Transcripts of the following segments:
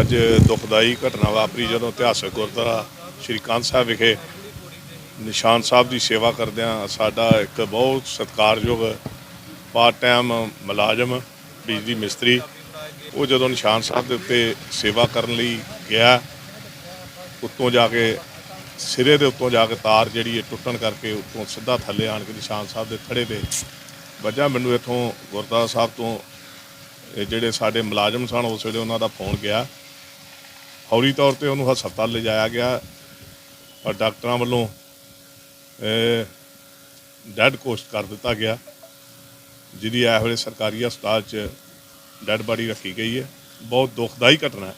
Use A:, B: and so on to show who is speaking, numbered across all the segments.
A: ਅੱਜ ਦੁਖਦਾਈ ਘਟਨਾ ਵਾਪਰੀ ਜਦੋਂ ਇਤਿਹਾਸਕ ਗੁਰਦੁਆਰਾ ਸ਼੍ਰੀ ਕਾਂਤ ਸਾਹਿਬ ਵਿਖੇ ਨਿਸ਼ਾਨ ਸਾਹਿਬ ਦੀ ਸੇਵਾ ਕਰਦਿਆਂ ਸਾਡਾ ਇੱਕ ਬਹੁਤ ਸਤਿਕਾਰਯੋਗ ਪਾਰਟ ਟਾਈਮ ਮੁਲਾਜ਼ਮ, ਬਿਜਲੀ ਮਿਸਤਰੀ, ਉਹ ਜਦੋਂ ਨਿਸ਼ਾਨ ਸਾਹਿਬ ਦੇ ਉੱਤੇ ਸੇਵਾ ਕਰਨ ਲਈ ਗਿਆ, ਉੱਤੋਂ ਜਾ ਕੇ ਸਿਰੇ ਦੇ ਉੱਤੋਂ ਜਾ ਕੇ ਤਾਰ ਜਿਹੜੀ ਹੈ ਟੁੱਟਣ ਕਰਕੇ ਉੱਤੋਂ ਸਿੱਧਾ ਥੱਲੇ ਆਣ ਕੇ ਨਿਸ਼ਾਨ ਸਾਹਿਬ ਦੇ ਥੜੇ ਤੇ ਵੱਜਾ। ਮੈਨੂੰ ਇੱਥੋਂ ਗੁਰਦੁਆਰਾ ਸਾਹਿਬ ਤੋਂ ਜਿਹੜੇ ਸਾਡੇ ਮੁਲਾਜ਼ਮ ਸਨ, ਉਸ ਵੇਲੇ ਉਹਨਾਂ ਦਾ ਫੋਨ ਗਿਆ। ਫੌਰੀ ਤੌਰ ਤੇ ਉਹਨੂੰ ਹਸਪਤਾਲ ਲਿਜਾਇਆ ਗਿਆ। ਔਰ ਡਾਕਟਰਾਂ ਵੱਲੋਂ ਡੈਡ ਕੋਸਟ ਕਰ ਦਿੱਤਾ ਗਿਆ, ਜਿਹਦੀ ਇਹ ਵੇਲੇ ਸਰਕਾਰੀ ਹਸਪਤਾਲ 'ਚ ਡੈਡ ਬਾਡੀ ਰੱਖੀ ਗਈ ਹੈ। ਬਹੁਤ ਦੁਖਦਾਈ ਘਟਨਾ ਹੈ।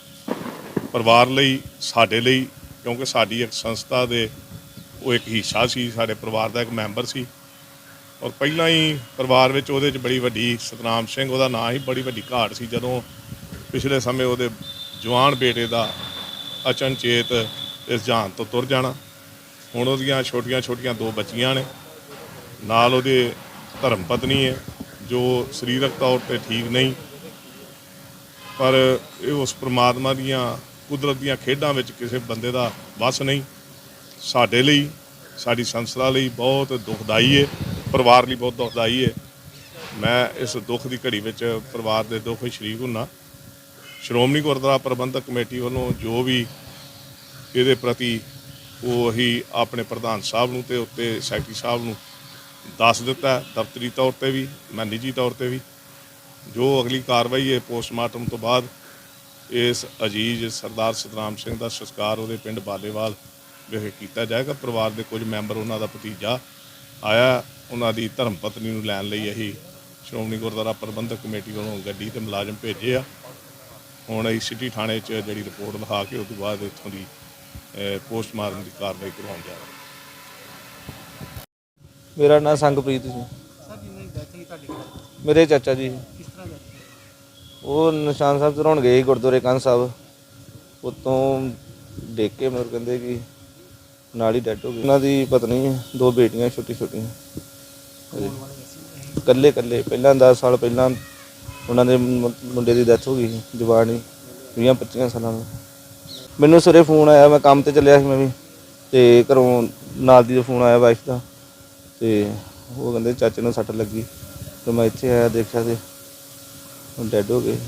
A: ਪਰਿਵਾਰ ਲਈ, ਸਾਡੇ ਲਈ, ਕਿਉਂਕਿ ਸਾਡੀ ਇੱਕ ਸੰਸਥਾ ਦੇ, ਉਹ ਇੱਕ ਹਿੱਸਾ ਸੀ, ਸਾਡੇ ਪਰਿਵਾਰ ਦਾ ਇੱਕ ਮੈਂਬਰ ਸੀ। ਔਰ ਪਹਿਲਾਂ ਹੀ ਪਰਿਵਾਰ ਵਿੱਚ ਉਹਦੇ 'ਚ ਬੜੀ ਵੱਡੀ ਸਤਨਾਮ ਸਿੰਘ, ਉਹਦਾ ਨਾਂ ਹੀ ਬੜੀ ਵੱਡੀ ਘਾਟ ਸੀ। ਜਦੋਂ ਪਿਛਲੇ ਸਮੇਂ ਉਹਦੇ ਜਵਾਨ ਬੇਟੇ ਦਾ ਅਚਨਚੇਤ ਇਸ ਜਹਾਨ ਤੋਂ ਤੁਰ ਜਾਣਾ। ਹੁਣ ਉਹਦੀਆਂ ਛੋਟੀਆਂ ਛੋਟੀਆਂ ਦੋ ਬੱਚੀਆਂ ਨੇ। ਨਾਲ ਉਹਦੇ ਧਰਮ ਪਤਨੀ ਹੈ, ਜੋ ਸਰੀਰਕ ਤੌਰ ਤੇ ਠੀਕ ਨਹੀਂ। ਪਰ ਇਹ ਉਸ ਪ੍ਰਮਾਤਮਾ ਦੀਆਂ, ਕੁਦਰਤ ਦੀਆਂ ਖੇਡਾਂ ਵਿੱਚ ਕਿਸੇ ਬੰਦੇ ਦਾ ਵੱਸ ਨਹੀਂ। ਸਾਡੇ ਲਈ, ਸਾਡੀ ਸੰਸਥਾ ਲਈ ਬਹੁਤ ਦੁਖਦਾਈ ਹੈ। ਪਰਿਵਾਰ ਲਈ ਬਹੁਤ ਦੁਖਦਾਈ ਹੈ। ਮੈਂ ਇਸ ਦੁੱਖ ਦੀ ਘੜੀ ਵਿੱਚ ਪਰਿਵਾਰ ਦੇ ਦੁੱਖ ਵਿੱਚ ਸ਼ਰੀਕ ਹੁੰਨਾ। ਸ਼੍ਰੋਮਣੀ ਗੁਰਦੁਆਰਾ ਪ੍ਰਬੰਧਕ ਕਮੇਟੀ ਵੱਲੋਂ ਜੋ ਵੀ ਇਹਦੇ ਪ੍ਰਤੀ ਉਹ ਅਸੀਂ ਆਪਣੇ ਪ੍ਰਧਾਨ ਸਾਹਿਬ ਨੂੰ ਤੇ ਉੱਤੇ ਸੈਕਟਰੀ ਸਾਹਿਬ ਨੂੰ ਦੱਸ ਦਿੱਤਾ ਦਫ਼ਤਰੀ ਤੌਰ ਤੇ ਵੀ ਮੈਂ ਨਿੱਜੀ ਤੌਰ ਤੇ ਵੀ। ਜੋ ਅਗਲੀ ਕਾਰਵਾਈ ਹੈ ਪੋਸਟਮਾਰਟਮ ਤੋਂ ਬਾਅਦ ਇਸ ਅਜੀਜ਼ ਸਰਦਾਰ ਸਤਨਾਮ ਸਿੰਘ ਦਾ ਸੰਸਕਾਰ ਉਹਦੇ ਪਿੰਡ ਬਾਲੇਵਾਲ ਵਿਖੇ ਕੀਤਾ ਜਾਏਗਾ। ਪਰਿਵਾਰ ਦੇ ਕੁਝ ਮੈਂਬਰ ਉਹਨਾਂ ਦਾ ਭਤੀਜਾ ਆਇਆ, ਉਹਨਾਂ ਦੀ ਧਰਮ ਪਤਨੀ ਨੂੰ ਲੈਣ ਲਈ ਅਸੀਂ ਸ਼੍ਰੋਮਣੀ ਗੁਰਦੁਆਰਾ ਪ੍ਰਬੰਧਕ ਕਮੇਟੀ ਵੱਲੋਂ ਗੱਡੀ ਤੇ ਮੁਲਾਜ਼ਮ ਭੇਜੇ ਆ। ਹੁਣ ਅਸੀਂ ਸਿਟੀ ਥਾਣੇ 'ਚ ਜਿਹੜੀ ਰਿਪੋਰਟ ਲਿਖਾ ਕੇ ਉਸ ਤੋਂ ਬਾਅਦ ਇੱਥੋਂ ਦੀ ਪੋਸਟਮਾਰਟਮ ਦੀ ਕਾਰਵਾਈ ਕਰਵਾਉਣ ਜਾ ਰਹੇ
B: ਮੇਰਾ ਨਾਂ ਸੰਗਪ੍ਰੀਤ ਸੀ
C: ਸਰ ਜਿੰਨੇ ਡੈਥ ਹੋਈ ਤੁਹਾਡੇ ਘਰ?
B: ਮੇਰੇ ਚਾਚਾ ਜੀ।
C: ਕਿਸ ਤਰ੍ਹਾਂ?
B: ਉਹ ਨਿਸ਼ਾਨ ਸਾਹਿਬ ਚੜਾਉਣ ਗਏ ਗੁਰਦੁਆਰੇ ਕੰਨ ਸਾਹਿਬ। ਉਤੋਂ ਦੇਖ ਕੇ ਮੈਨੂੰ ਕਹਿੰਦੇ ਕਿ ਨਾਲ ਹੀ ਡੈਡ ਹੋ ਗਏ। ਉਹਨਾਂ ਦੀ ਪਤਨੀ ਦੋ ਬੇਟੀਆਂ ਛੋਟੀ ਛੋਟੀਆਂ ਇਕੱਲੇ ਇਕੱਲੇ ਪਹਿਲਾਂ 10 ਸਾਲ ਪਹਿਲਾਂ ਉਹਨਾਂ ਦੇ ਮੁ- ਮੁੰਡੇ ਦੀ ਡੈਥ ਹੋ ਗਈ ਸੀ ਜਵਾਨ ਹੀ 20 25 ਸਾਲਾਂ ਦਾ। ਮੈਨੂੰ ਸਵੇਰੇ ਫੋਨ ਆਇਆ, ਮੈਂ ਕੰਮ ਤੇ ਚੱਲਿਆ ਸੀ ਮੈਂ ਵੀ, ਤੇ ਘਰੋਂ ਨਾਲ ਦੀ ਫੋਨ ਆਇਆ ਵਾਈਫ ਦਾ, ਤੇ ਉਹ ਕਹਿੰਦੇ ਚਾਚੇ ਨੂੰ ਸੱਟ ਲੱਗੀ, ਤੇ ਮੈਂ ਇੱਥੇ ਆਇਆ ਦੇਖਿਆ ਤੇ ਉਹ ਡੈਡ ਹੋ ਗਏ।